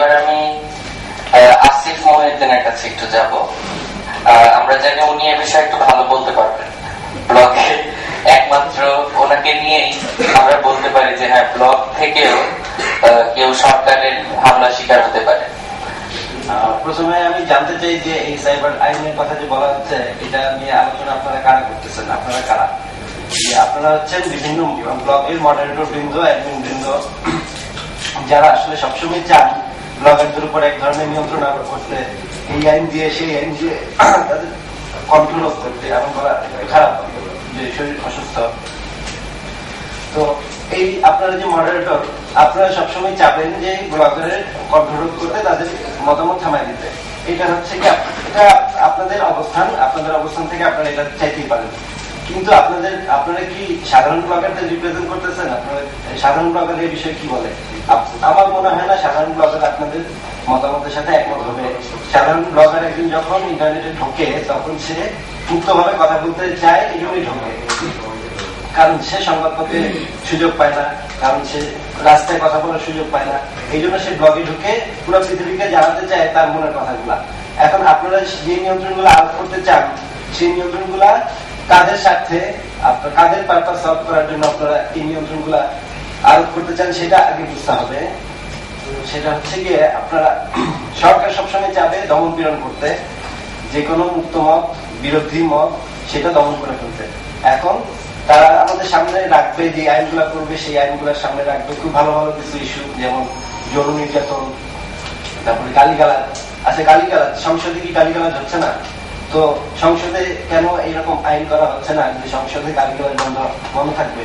এবার আমি আসিফ মহিউদ্দিনের কাছে একটু যাব। আমরা জানি উনি এ বিষয়ে একটু ভালো বলতে পারবেন। ব্লগে একমাত্র ওনাকে নিয়েই আমরা বলতে পারি যে হ্যাঁ ব্লগ থেকেও কেউ সরকারের হামলা শিকার হতে পারে। প্রথমে আমি জানতে চাই যে এই সাইবার আইনের কথা যে বলা হচ্ছে, এটা নিয়ে আলোচনা আপনারা কারা করতেছেন? আপনারা কারা? আপনারা হচ্ছেন বিভিন্ন ব্লগের মডারেটর বৃন্দ অ্যাডমিন বৃন্দ, যারা আসলে সবসময় চান ব্লগারদের উপর এক ধরনের নিয়ন্ত্রণ আরোপ করতে, এই আইন দিয়ে, সেই আইন দিয়ে তাদের কন্ট্রোল করতে এমন করা খারাপ যে শরীর অসুস্থ। তো এই আপনারা যে মডারেটর আপনারা সবসময় চাবেন যে ব্লগারের কন্ট্রোল করতে তাদের মতামত থামাই দিতে। এটা হচ্ছে কি, এটা আপনাদের অবস্থান আপনাদের অবস্থান থেকে আপনারা এটা চাইতেই পারেন। কিন্তু আপনাদের, আপনারা কি সাধারণ ব্লগারদের রিপ্রেজেন্ট করতেছেন? আপনারা সাধারণ ব্লগার এই বিষয়ে কি বলে আমার মনে হয় না সাধারণ ব্লগার আপনাদের মতামতের সাথে একমত হবে। সাধারণ ব্লগার একদিন যখন ইন্টারনেটে ঢোকে, তখন সে মুক্তভাবে কথা বলতে চায় এই জন্যই ঢোকে। কারণ সে সংবাদপত্রে সুযোগ পায় না, কারণ সে রাস্তায় কথা বলার সুযোগ পায় না। এই জন্য সে ব্লগে ঢুকে পুরো পৃথিবীকে জানাতে চায় তার মনের কথাগুলা। এখন আপনারা যে নিয়ন্ত্রণ নিয়ন্ত্রণগুলো আরোপ করতে চান, সেই নিয়ন্ত্রণগুলা কাদের স্বার্থে, আপনার কাদের পারপাস সলভ করার জন্য আপনারা এই নিয়ন্ত্রণগুলা আরোপ করতে চান, সেটা আগে বুঝতে হবে। সেটা হচ্ছে গিয়ে আপনারা সরকার সবসময় চাবে দমন পীড়ন করতে। যে কোনো মুক্ত মত, বিরোধী মত, সেটা দমন করে ফেলতে। এখন তারা আমাদের সামনে রাখবে, যে আইনগুলা করবে, সেই আইনগুলোর সামনে রাখবে। খুব ভালো ভালো কিছু ইস্যু যেমন যৌন নির্যাতন, তারপরে গালিগালাজ। আচ্ছা গালিগালাজ, সংসদে কি গালিগালাজ হচ্ছে না? তো সংসদে কেন এইরকম আইন করা হচ্ছে না? যে সংসদে গালিগালাজ বন্ধ বন্ধ থাকবে?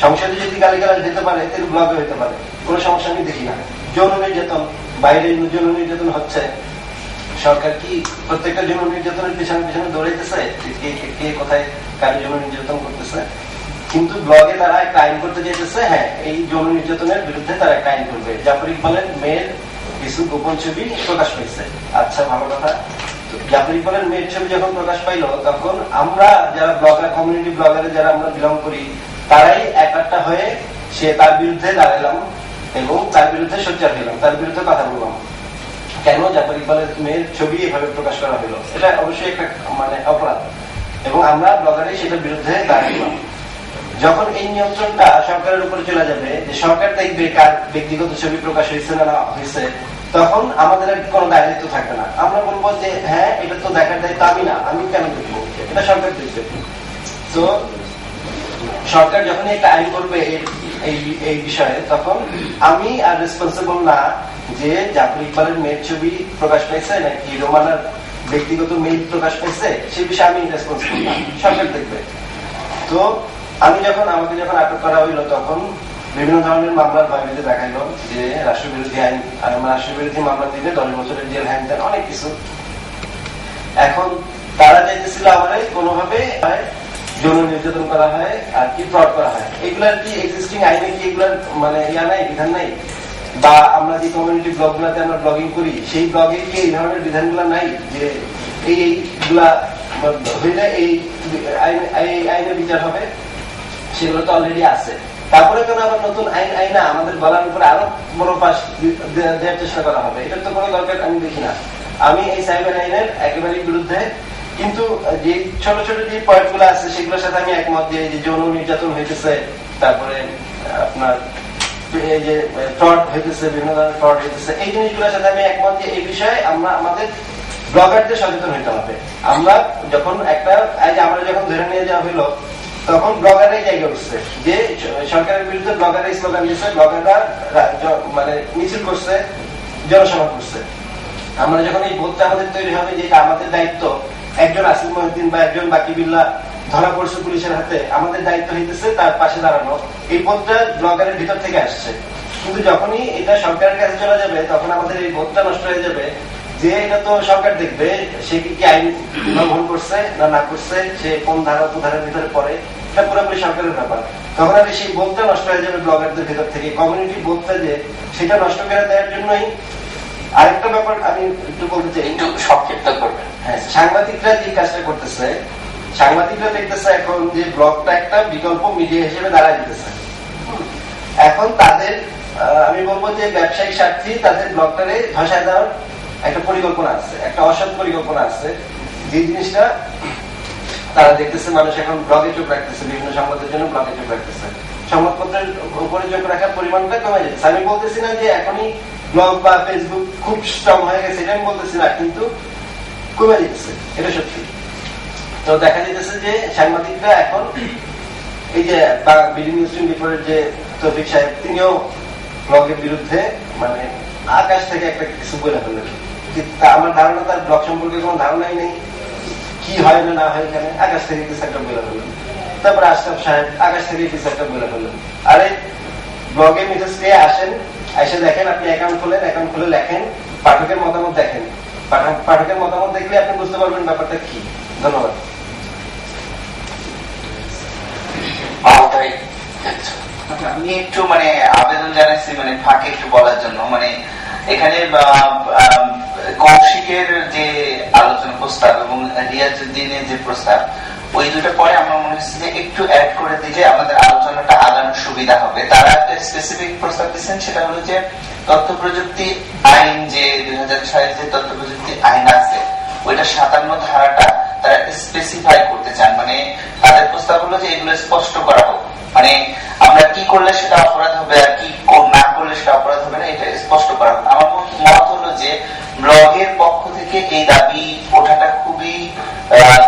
সংসদে যদি গালিগালাজ দিতে পারে তাহলে ব্লগে হতে পারে। কোনো সমস্যা আমি দেখি না। যৌন নির্যাতন, বাইরে যৌন নির্যাতন হচ্ছে। সরকার কি প্রত্যেকটা যৌন নির্যাতনের পিছনে পিছনে দৌড়াইতেছে? কে, কে- কে কোথায় কার যৌন নির্যাতন করতেছে? কিন্তু ব্লগে তারা একটা আইন করতে চাইতেছে হ্যাঁ এই যৌন নির্যাতনের বিরুদ্ধে তারা একটা আইন করবে। জাফর ইকবালের মেয়ের কিছু গোপন ছবি প্রকাশ পেয়েছে আচ্ছা ভালো কথা। জাফর ইকবালের মেয়ের ছবি যখন প্রকাশ পাইলো, তখন আমরা যারা ব্লগার কমিউনিটি ব্লগারে যারা আমরা বিলং করি তারাই একটা হয়ে সে তার বিরুদ্ধে দাঁড়ালাম এবং তার বিরুদ্ধে সোচ্চার হলাম তার বিরুদ্ধে কথা বললাম। কেন? জাফর ইকবালের মেয়ের ছবি এভাবে প্রকাশ করা হলো। এটা অবশ্যই একটা মানে অপরাধ। এবং আমরা ব্লগারে সেটার বিরুদ্ধে দাঁড়ালাম। যখন এই নিয়ন্ত্রণটা সরকারের উপরে চলে যাবে, যে সরকার দেখবে কার ব্যক্তিগত ছবি প্রকাশ হয়েছে না হয়েছে, তখন আমাদের আর কোনো দায়িত্ব থাকবে না। আমরা বলব যে হ্যাঁ এটা তো দেখার দায়িত্ব আমি না, আমি কেন দেখব? এটা সরকার দেখবে। তো সরকার যখন একটা আইন করবে এই বিষয়ে, তখন আমি আর রেসপন্সিবল না যে জাফর ইকবালের মেয়ের ছবি প্রকাশ পাইছে নাকি রোমানার ব্যক্তিগত মেইল প্রকাশ পাইছে, সে বিষয়ে আমি রেসপন্সিবল না। সরকার দেখবে। তো আমি যখন, আমাকে যখন আটক করা হইল, তখন বিভিন্ন ধরনের মামলার ভয়ভীতি দেখাইলো যে রাষ্ট্রবিরোধী আইন, আর আমার রাষ্ট্রবিরোধী মামলা দিলে দশ বছরের জেল হ্যান অনেক কিছু। এখন তারা চাইতেছিল আমার কোনোভাবে যৌন নির্যাতন করা হয় আর কি ফ্রড করা হয়। এগুলার কি এক্সিস্টিং আইনে কি এগুলার মানে ইয়া নাই, বিধান নাই? বা আমরা যে কমিউনিটি আমরা ব্লগিং করি, সেই ব্লগে কি এই ধরনের নাই যে এই এইগুলা হইলে এই আইনে বিচার হবে? সেগুলো তো অলরেডি আছে। তারপরে কেন আবার নতুন আইন, আইনা আমাদের বলার উপরে আরও বড় পাশ দেওয়ার চেষ্টা করা হবে। এটার তো কোনো দরকার আমি দেখি না। আমি এই সাইবার আইনের একেবারেই বিরুদ্ধে কিন্তু যে ছোট ছোট যে পয়েন্টগুলো আছে, সেগুলোর সাথে আমি একমত যে যৌন নির্যাতন হইতেছে, তারপরে আপনার তখন জায়গা উঠছে যে সরকারের বিরুদ্ধে মানে মিছিল করছে, জনসভা করছে। আমরা যখন এই বোধটা আমাদের তৈরি হবে, যেটা আমাদের দায়িত্ব একজন আসিফ মহিউদ্দিন বা একজন বাকি বিল্লা ধরা পড়ছে পুলিশের হাতে, আমাদের দায়িত্ব হইতেছে তার পাশে দাঁড়ানো। এই বোধটা ব্লগারের ভিতর থেকে আসছে। কিন্তু যখনই এটা সরকারের কাছে চলে যাবে, তখন আমাদের এই বোধটা নষ্ট হয়ে যাবে। যে এটা তো সরকার দেখবে, সে কি কি আইন লঙ্ঘন করছে না না করছে, সে কোন ধারা উপধারার ভিতরে পড়ে, এটা পুরোপুরি সরকারের ব্যাপার। তখন আর সেই বোধটা নষ্ট হয়ে যাবে ব্লগারদের ভিতর থেকে, কমিউনিটি বোধটা যে, সেটা নষ্ট করে দেওয়ার জন্যই আরেকটা ব্যাপার আমি একটু বলতে চাই একটু সংক্ষিপ্ত করবেন। হ্যাঁ সাংবাদিকরা যে কাজটা করতেছে সাংবাদিকরা দেখতেছে এখন যে ব্লগটা একটা বিকল্প মিডিয়া হিসেবে দাঁড়ায় দিতেছে। এখন তাদের আমি বলব যে ব্যবসায়িক স্বার্থী তাদের ব্লগটারে ধসায় দেওয়ার একটা পরিকল্পনা আছে একটা অসৎ পরিকল্পনা আছে। যে জিনিসটা তারা দেখতেছে মানুষ এখন ব্লগে চোখ রাখতেছে বিভিন্ন সংবাদের জন্য ব্লগে চোখ রাখতেছে। সংবাদপত্রের উপরে চোখ রাখার পরিমাণটা কমে যাচ্ছে আমি বলতেছি না যে এখনই ব্লগ বা ফেসবুক খুব স্ট্রং হয়ে গেছে, এটা আমি বলতেছি না, কিন্তু কমে যাচ্ছে এটা সত্যি। তো দেখা যাচ্ছে যে সাংবাদিকরা এখন এই যে বিডি নিউজ যে তৌফিক সাহেব, তিনিও ব্লগের বিরুদ্ধে মানে আকাশ থেকে একটা কিছু বলে ফেললেন আমার ধারণা, তার ব্লগ সম্পর্কে কোনো ধারণাই নেই। কি হয় না না হয় এখানে আকাশ থেকে কিছু একটা বলে ফেললেন তারপরে আশরাফ সাহেব আকাশ থেকে কিছু একটা বলে ফেললেন আরে ব্লগে মেসেজ পেয়ে আসেন এসে দেখেন আপনি অ্যাকাউন্ট খোলেন অ্যাকাউন্ট খুলে লেখেন পাঠকের মতামত দেখেন। পাঠকের মতামত দেখলে আপনি বুঝতে পারবেন ব্যাপারটা কি। ধন্যবাদ। আচ্ছা, আমি একটু মানে আবেদন জানাচ্ছি মানে ফাঁকে একটু বলার জন্য। মানে এখানে কৌশিকের যে আলোচনা প্রস্তাব এবং রিয়াজুদ্দিনের যে প্রস্তাব ওই দুটো পরে আমার মনে হচ্ছে যে একটু অ্যাড করে দিলে আমাদের আলোচনাটা আগানোর সুবিধা হবে। তারা একটা স্পেসিফিক প্রস্তাব দিচ্ছেন সেটা হলো যে তথ্য প্রযুক্তি আইন যে দুই হাজার ছয়ের যে তথ্য প্রযুক্তি আইন আছে ওইটা সাতান্ন ধারাটা তারা স্পেসিফাই করতে চান। মানে তাদের প্রস্তাব হলো যে এগুলো স্পষ্ট করা হোক। মানে আমরা কি করলে সেটা অপরাধ হবে আর কি না করলে সেটা অপরাধ হবে না এটা স্পষ্ট করা হোক। আমার মত হলো যে ব্লগের পক্ষ থেকে এই দাবি ওঠাটা খুবই আহ,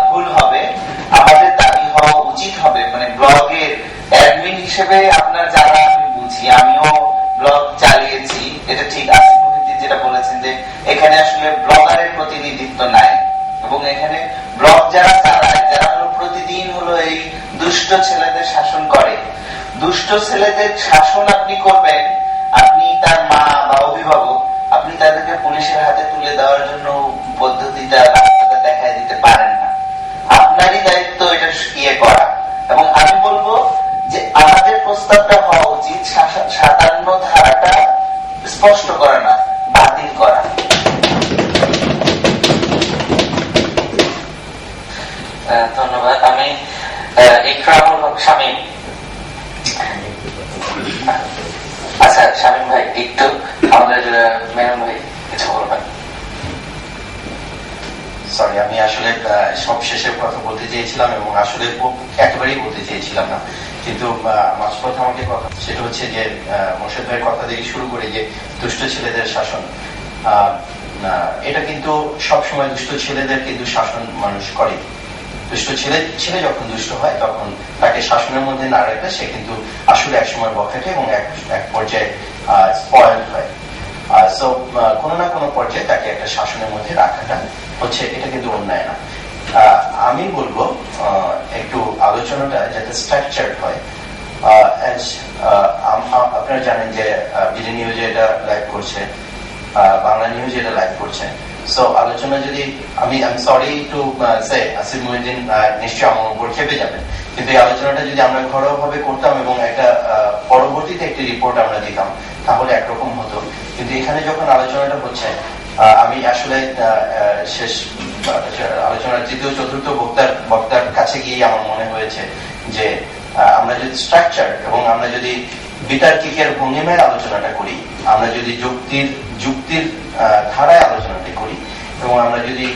সরি আমি আসলে সব কথা বলতে চেয়েছিলাম এবং আসলে একেবারেই বলতে চেয়েছিলাম না। কিন্তু মাঝপথে আমাকে কথা সেটা হচ্ছে যে মোর্শেদ ভাইয়ের কথা শুরু করে যে, দুষ্ট ছেলেদের শাসন। এটা কিন্তু সবসময় দুষ্ট ছেলেদের কিন্তু শাসন মানুষ করে। দুষ্ট ছেলে ছেলে যখন দুষ্ট হয়, তখন তাকে শাসনের মধ্যে না রাখলে সে কিন্তু আসলে একসময় বখাটে এবং এক এক পর্যায়ে স্পয়েল হয়। সো কোনো না কোনো পর্যায়ে তাকে একটা শাসনের মধ্যে রাখাটা হচ্ছে এটা কিন্তু অন্যায় না আমি বলব একটু আলোচনাটা যাতে স্ট্রাকচার হয়। আপনারা জানেন যে বিডি নিউজে এটা লাইভ করছে বাংলা নিউজ এটা লাইভ করছে। সো আলোচনা যদি, আমি আমি sorry to say Asif Mohiuddin নিশ্চয়ই আমার উপর খেপে যাবেন। কিন্তু এই আলোচনাটা যদি আমরা ঘরোয়া ভাবে করতাম এবং একটা পরবর্তীতে একটি রিপোর্ট আমরা দিতাম, তাহলে একরকম হতো। কিন্তু এখানে যখন আলোচনাটা হচ্ছে আমি আসলে শেষ আলোচনার তৃতীয়, চতুর্থ বক্তার বক্তার কাছে গিয়ে আমার মনে হয়েছে যে আমরা যদি স্ট্রাকচার এবং আমরা যদি বিতার্কিকের ভঙ্গিমায় আলোচনাটা করি, আমরা যদি যুক্তির যুক্তির ধারায় আলোচনাটি করি এবং আমরা যদি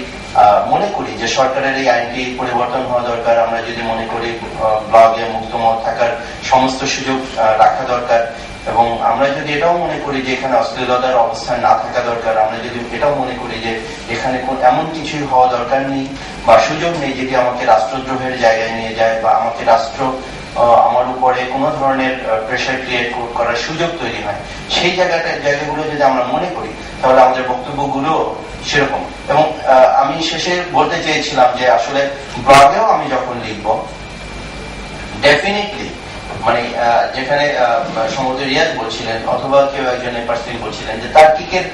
মনে করি যে সরকারের এই আইনটি পরিবর্তন হওয়া দরকার, আমরা যদি মনে করি ব্লগে মুক্ত মত থাকার সমস্ত সুযোগ রাখা দরকার এবং আমরা যদি এটাও মনে করি যে এখানে অশ্লীলতার অবস্থান না থাকা দরকার, আমরা যদি এটাও মনে করি যে এখানে এমন কিছুই হওয়া দরকার নেই বা সুযোগ নেই যেটি আমাকে রাষ্ট্রদ্রোহের জায়গায় নিয়ে যায় বা আমাকে রাষ্ট্র আমার উপরে কোনো ধরনের প্রেশার ক্রিয়েট করার সুযোগ তৈরি হয়। সেই জায়গাটা জায়গাগুলো যদি আমরা মনে করি, তাহলে আমাদের বক্তব্যগুলো সেরকম। এবং আমি শেষে বলতে চেয়েছিলাম যে আসলে ব্লগেও আমি যখন লিখব ডেফিনেটলি মানে যেখানে সম্ভবত রিয়াজ বলছিলেন, অথবা কেউ একজন পার্সন বলছিলেন যে তার্কিকের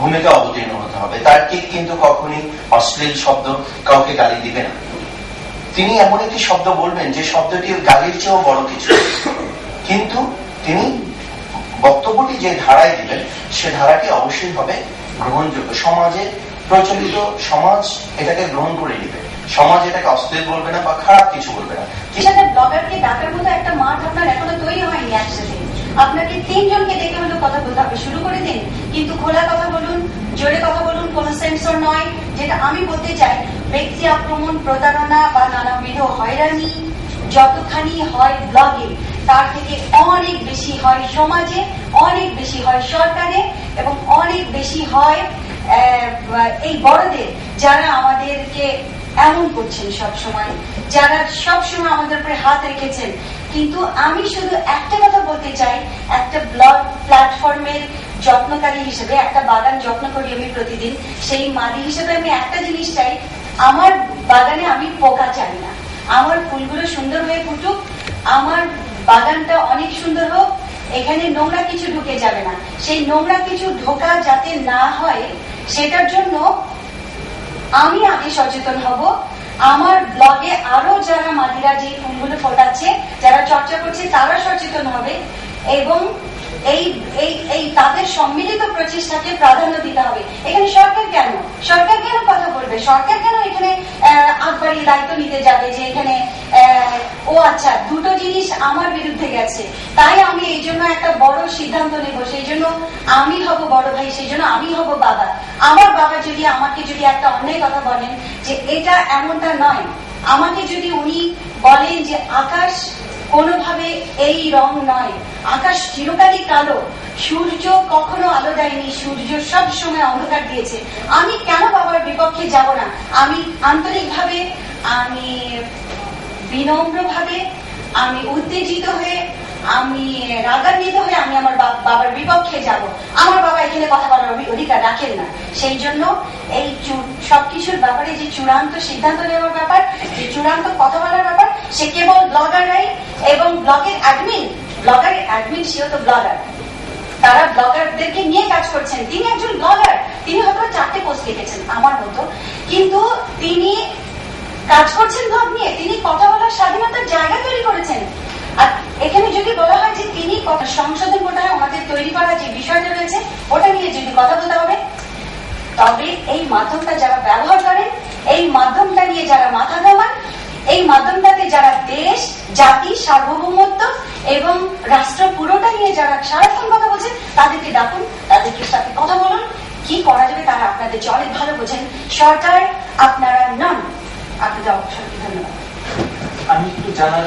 ভূমিকা অবতীর্ণ হতে হবে। তার্কিক কিন্তু কখনই অশ্লীল শব্দ কাউকে গালি দিবে না। তিনি এমন একটি শব্দ বলবেন যে শব্দটি গালির চেয়েও বড় কিছু। কিন্তু তিনি বক্তব্যটি যে ধারায় দিবেন সে ধারাটি অবশ্যই হবে গ্রহণযোগ্য। সমাজে প্রচলিত সমাজ এটাকে গ্রহণ করে নিবে। সমাজ এটাকে অশ্লীল বলবে না বা খারাপ কিছু বলবে না। সেখানে ব্লগারকে ডাকার মতো একটা মাঠ আপনার এখনও তৈরি হয়নি একসাথে। আপনাকে তিনজনকে দেখে হলো কথা বলতে হবে। শুরু করে দিন, কিন্তু খোলা কথা বলুন, জোরে কথা বলুন, কোনো সেন্সর নয়। যেটা আমি বলতে চাই, ব্যক্তি আক্রমণ, প্রতারণা বা নানাবিধ হয়রানি, যতখানি হয় ব্লগে, তার থেকে অনেক বেশি হয় সমাজে, অনেক বেশি হয় সরকারে, এবং অনেক বেশি হয় এই বড়দের, যারা আমাদেরকে এমন করছেন সব সময় যারা সব সময় আমাদের উপরে হাত রেখেছেন। কিন্তু আমি শুধু একটা কথা বলতে চাই, একটা ব্লগ প্ল্যাটফর্মের যত্নকারী হিসেবে, একটা বাগান যত্ন করি আমি প্রতিদিন, সেই মালি হিসেবে আমি একটা জিনিস চাই, আমার বাগানে আমি পোকা চাই না। আমার ফুলগুলো সুন্দর হয়ে ফুটুক, আমার বাগানটা অনেক সুন্দর হোক, এখানে নোংরা কিছু ঢুকে যাবে না। সেই নোংরা কিছু ঢোকা যাতে না হয়, সেটার জন্য আমি আগে সচেতন হব। আমার ব্লগে আরও যারা মাদিরা যে ফুলগুলো ফোটাচ্ছে, যারা চর্চা করছে, তারা সচেতন হবে। এবং এই এই তাদের সম্মিলিত প্রচেষ্টাকে প্রাধান্য দিতে হবে। এখানে সরকার কেন? সরকার কেন কথা বলবে? সরকার কেন এখানে আহ, দায়িত্ব নিতে যাবে যে এখানে ও আচ্ছা দুটো জিনিস আমার বিরুদ্ধে গেছে। তাই আমি এই জন্য একটা বড় সিদ্ধান্ত নেব সেই জন্য আমি হব বড় ভাই সেই জন্য আমি হব বাবা। আমার বাবা যদি আমাকে যদি একটা অন্যায় কথা বলেন যে এটা এমনটা নয় আমাকে যদি উনি বলেন যে আকাশ কোনোভাবে এই রং নয়। আকাশ চিরকালই কালো। সূর্য কখনো আলো দেয়নি। সূর্য সব সময় অন্ধকার দিয়েছে। আমি কেন বাবার বিপক্ষে যাব না? আমি আন্তরিকভাবে, আমি বিনম্রভাবে, আমি উত্তেজিত হয়ে আমি রাগান্বিত হয়ে আমি আমার বাবার বিপক্ষে যাব। আমার বাবা এখানে কথা বলার অধিকার রাখেন না। সেই জন্য এই সবকিছুর ব্যাপারে যে চূড়ান্ত সিদ্ধান্ত নেওয়ার ব্যাপার, যে চূড়ান্ত কথা বলার ব্যাপার, সে কেবল ব্লগাররাই এবং ব্লগের অ্যাডমিন ব্লগারের অ্যাডমিন সেও তো ব্লগার তারা ব্লগারদেরকে নিয়ে কাজ করছেন। তিনি একজন ব্লগার তিনি হয়তো চারটে পোস্ট লিখেছেন, আমার মতো। কিন্তু তিনি কাজ করছেন ব্লগ নিয়ে। তিনি কথা বলার স্বাধীনতার জায়গা তৈরি করেছেন। আর এখানে যদি বলা হয় যে তিনি সংশোধন কোটায় আমাদের তৈরি করা যে বিষয়টা রয়েছে, ওটা নিয়ে যদি কথা বলতে হবে তবে এই মাধ্যমটা যারা ব্যবহার করেন, এই মাধ্যমটা নিয়ে যারা মাথা ঘামান, এই মাধ্যমটাতে যারা দেশ, জাতি, সার্বভৌমত্ব এবং রাষ্ট্র পুরোটা নিয়ে যারা সারাক্ষণ কথা বলছেন, তাদেরকে ডাকুন, তাদেরকে সাথে কথা বলুন, কি করা যাবে তারা আপনাদের অনেক ভালো বোঝেন। সরকার, আপনারা নন। আপনাদের অবসরকে ধন্যবাদ। জানার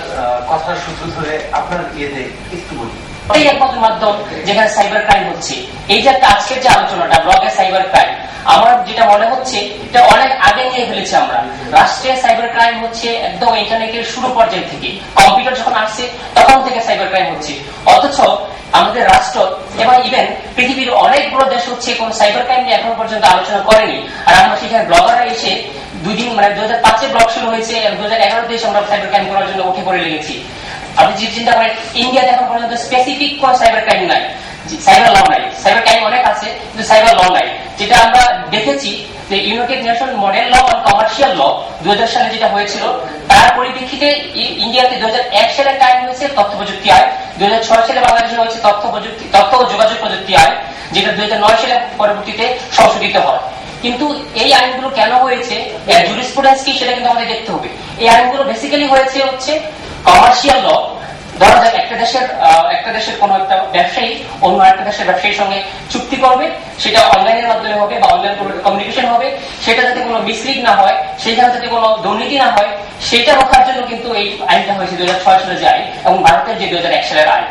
ধরে আপনার ইয়েতে একটু বলি এই একমাত্র মাধ্যম যেখানে সাইবার ক্রাইম হচ্ছে। এই যে একটা আজকের যে আলোচনাটা সাইবার ক্রাইম আমার যেটা মনে হচ্ছে, এটা অনেক আগে নিয়ে ফেলেছি আমরা। সাইবার ক্রাইম হচ্ছে একদম ইন্টারনেটের শুরু থেকে। কম্পিউটার যখন আসছে, তখন থেকে সাইবার ক্রাইম হচ্ছে। অথচ আমাদের রাষ্ট্র, এবং ইভেন পৃথিবীর অনেকগুলো দেশ হচ্ছে কোন সাইবার ক্রাইম নিয়ে এখন পর্যন্ত আলোচনা করেনি। আর আমরা সেখানে ব্লগাররা এসে দুই দিন মানে দু হাজার পাঁচে ব্লগ শুরু হয়েছে দু হাজার এগারোতে এসে আমরা সাইবার ক্রাইম করার জন্য উঠে পড়ে লেগেছি। আপনি যদি চিন্তা করেন, ইন্ডিয়াতে এখন পর্যন্ত স্পেসিফিক কোন সাইবার ক্রাইম নাই। সাইবার ল নাই। সাইবার ক্রাইম অনেক আছে, কিন্তু সাইবার ল নাই। যেটা আমরা দেখেছি যে United Nation model law on commercial law দু হাজার সালে যেটা হয়েছিল, তার পরিপ্রেক্ষিতে ইন্ডিয়াতে দু হাজার এক সালে টাইম হয়েছে, তথ্য প্রযুক্তি আয় দু হাজার ছয় সালে বাংলাদেশে হয়েছে তথ্য প্রযুক্তি, তথ্য ও যোগাযোগ প্রযুক্তি আয় যেটা দু হাজার নয় সালে পরবর্তীতে সংশোধিত হয়। কিন্তু এই আইনগুলো কেন হয়েছে জুরিসপ্রুডেন্স কি সেটা কিন্তু আমাদের দেখতে হবে। এই আইনগুলো বেসিক্যালি হয়েছে হচ্ছে কমার্শিয়াল ল ধরা যাক একটা দেশের একটা দেশের একটা ব্যবসায়ী অন্য একটা দেশের ব্যবসায়ীর সঙ্গে চুক্তি করবে, সেটা অনলাইনের মাধ্যমে হবে বা অনলাইন কমিউনিকেশন হবে, সেটা যাতে কোনো মিসলিড না হয় সেখানে যাতে কোনো দুর্নীতি না হয়, সেটা রোখার জন্য কিন্তু এই আইনটা হয়েছে দুই হাজার ছয় সালে যে আইন এবং ভারতের যে দুই হাজার এক সালের আইন।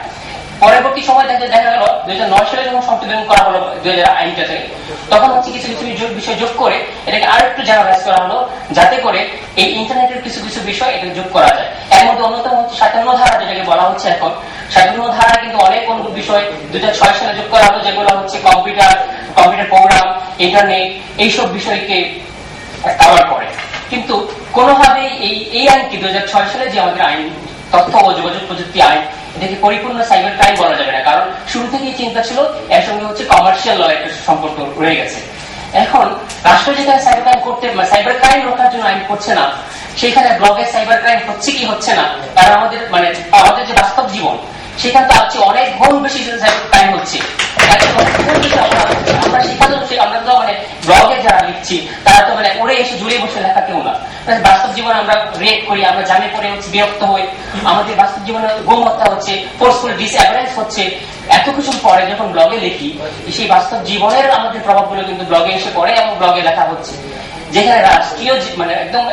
পরবর্তী সময় দেখা গেল, দুই হাজার নয় সংশোধন করা হলো দুই হাজার আইনটাতে। তখন হচ্ছে কিছু কিছু বিষয় যোগ করে এটাকে আরও একটু জেনারেলাইজ করা হলো, যাতে করে এই ইন্টারনেটের কিছু কিছু বিষয় এটা যোগ করা যায়। এর মধ্যে অন্যতম হচ্ছে সাতান্ন ধারা, যেটাকে বলা হচ্ছে এখন। সাতান্ন ধারা কিন্তু অনেক অন্য বিষয় দুই হাজার ছয় সালে যোগ করা হলো, যেগুলো হচ্ছে কম্পিউটার কম্পিউটার প্রোগ্রাম ইন্টারনেট এইসব বিষয়কে কভার করে। কিন্তু কোনোভাবে এই এই আইনটি দু সালে যে আমাদের আইন, তথ্য ও যোগাযোগ প্রযুক্তি আইন এটাকে পরিপূর্ণ সাইবার ক্রাইম বলা যাবে না কারণ শুরু থেকেই চিন্তা ছিল, এর সঙ্গে হচ্ছে কমার্শিয়াল ল একটা সম্পর্ক রয়ে গেছে এখন, রাষ্ট্র যেখানে সাইবার ক্রাইম করতে সাইবার ক্রাইম রোখার জন্য আইন করছে না, সেখানে ব্লগে সাইবার ক্রাইম হচ্ছে কি হচ্ছে না কারণ আমাদের মানে আমাদের যে বাস্তব জীবন, সেখানে তো আছে অনেক গুণ বেশি সাইবার ক্রাইম হচ্ছে। আমরা সেখানেও সে- আমরা তো মানে ব্লগে যারা লিখছি তারা তো মানে ওরে এসে জুড়ে বসে লেখা কেউ না। বাস্তব জীবনে আমরা রেপ করি, আমরা জানে পরে হচ্ছে বিরক্ত হই। আমাদের বাস্তব জীবনে গোমত্তা হচ্ছে ফোর্সফুল ডিসঅ্যাভারেন্স হচ্ছে। এত কিছু পরে যখন ব্লগে লিখি, সেই বাস্তব জীবনের আমাদের প্রভাবগুলো কিন্তু ব্লগে এসে পড়ে এবং ব্লগে লেখা হচ্ছে। যেখানে রাষ্ট্রীয় মানে একদম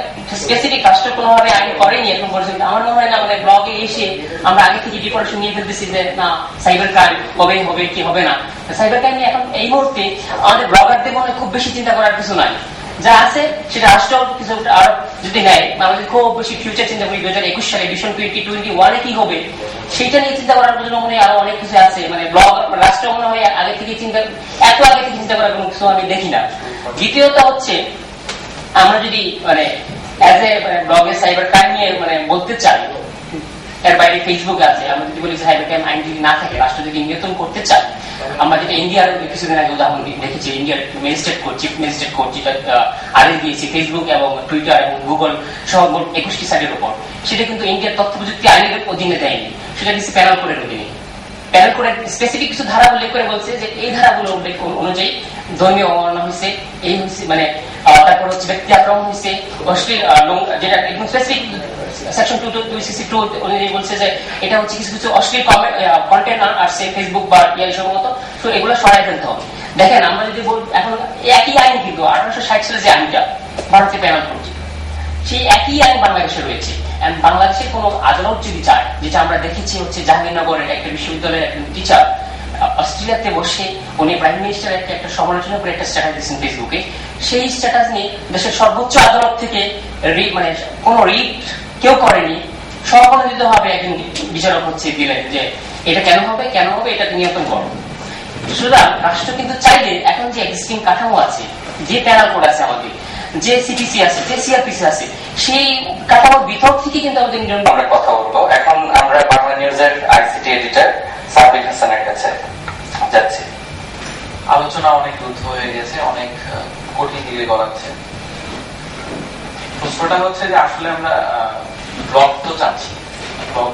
স্পেসিফিক রাষ্ট্র কোনোভাবে আইন করেনি এখন পর্যন্ত। আমার মনে হয় না মানে ব্লগে এসে আমরা আগে থেকে ডিপ্রেশন নিয়ে ফেলতেছি যে, না সাইবার ক্রাইম হবে হবে, কি হবে না? সাইবার ক্রাইম নিয়ে এখন এই মুহূর্তে আমাদের ব্লগারদের মনে খুব বেশি চিন্তা করার কিছু নাই। যা আছে সেটা রাষ্ট্র কিছু আরও যদি নেয়। আমরা খুব বেশি ফিউচার চিন্তা করি দু হাজার একুশ সালে ভিশন টোয়েন্টি টোয়েন্টি ওয়ানে কি হবে? সেটা নিয়ে চিন্তা করার জন্য মনে আরও অনেক কিছু আছে। মানে ব্লগ রাষ্ট্র মনে হয় আগে থেকে চিন্তা, এত আগে থেকে চিন্তা করার কোনো কিছু আমি দেখি না। দ্বিতীয়ত হচ্ছে, আমরা যদি মানে অ্যাজ এ ব্লগে সাইবার ক্রাইম নিয়ে মানে বলতে চাই এর বাইরে ফেসবুক আছে। আমরা যদি বলি সাইবার ক্রাইম আইন যদি না থাকে রাষ্ট্র যদি নিয়ন্ত্রণ করতে চায় আমরা যেটা ইন্ডিয়ার কিছুদিন আগে উদাহরণ দেখেছি, ইন্ডিয়ার magistrate court, chief magistrate court যেটা আদেশ দিয়েছে ফেসবুক এবং টুইটার এবং গুগল সহ মোট একুশটি সাইটের উপর। সেটা কিন্তু ইন্ডিয়ার তথ্য প্রযুক্তি আইনের অধীনে দেয়নি। সেটা দিচ্ছে প্যানেল কোডের অধীনে প্যানেল করে স্পেসিফিক কিছু ধারা উল্লেখ করে বলছে যে, এই ধারাগুলো উল্লেখ অনুযায়ী ধর্মীয় অবমাননা হয়েছে, এই হচ্ছে মানে তারপর হচ্ছে ব্যক্তি আক্রমণ হয়েছে যেটা specific section two two sixty two অনুযায়ী বলছে যে এটা হচ্ছে কিছু কিছু অশ্লীল কন্টেন্ট আসছে ফেসবুক বা তো এগুলো সরাই ফেলতে হবে। দেখেন, আমরা যদি এখন একই আইন কিন্তু আঠারোশো ষাট সালে যে আইনটা ভারতে প্যানেল করছে, সেই একই আইন বাংলাদেশে রয়েছে। বাংলাদেশের কোন আদালত যদি চায়, যেটা আমরা দেখেছি হচ্ছে জাহাঙ্গীরনগরের একটা বিশ্ববিদ্যালয়ের একজন টিচার অস্ট্রেলিয়াতে বসে উনি প্রাইম মিনিস্টার একটা একটা সমালোচনা করে একটা স্ট্যাটাস দিয়েছেন ফেসবুকে সেই স্ট্যাটাস নিয়ে দেশের সর্বোচ্চ আদালত থেকে মানে কোন রিট কেউ করেনি। স্বপ্রণোদিত ভাবে একজন বিচারক হচ্ছে দিলেন যে, এটা কেন হবে? কেন হবে? এটা নিয়ন্ত্রণ করো সুতরাং রাষ্ট্র কিন্তু চাইলে এখন যে এক্সিস্টিং কাঠামো আছে, যে প্যারাল কোড আছে আমাদের, যে সিপিসি আছে, যে সিআরপিসি আছে, সেই কাঠামোর ভিতর থেকে কিন্তু আমাদের নিয়ন্ত্রণ আমরা কথা বলব। এখন আমরা বাংলা নিউজের আইসিটি এডিটর সাবির হাসানের কাছে যাচ্ছি। আলোচনা অনেক রুদ্ধ হয়ে গেছে, অনেক কঠিন দিকে গড়াচ্ছে প্রশ্নটা হচ্ছে যে আসলে আমরা ব্লগ তো চাচ্ছি। ব্লগ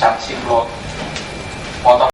চাচ্ছি ব্লগ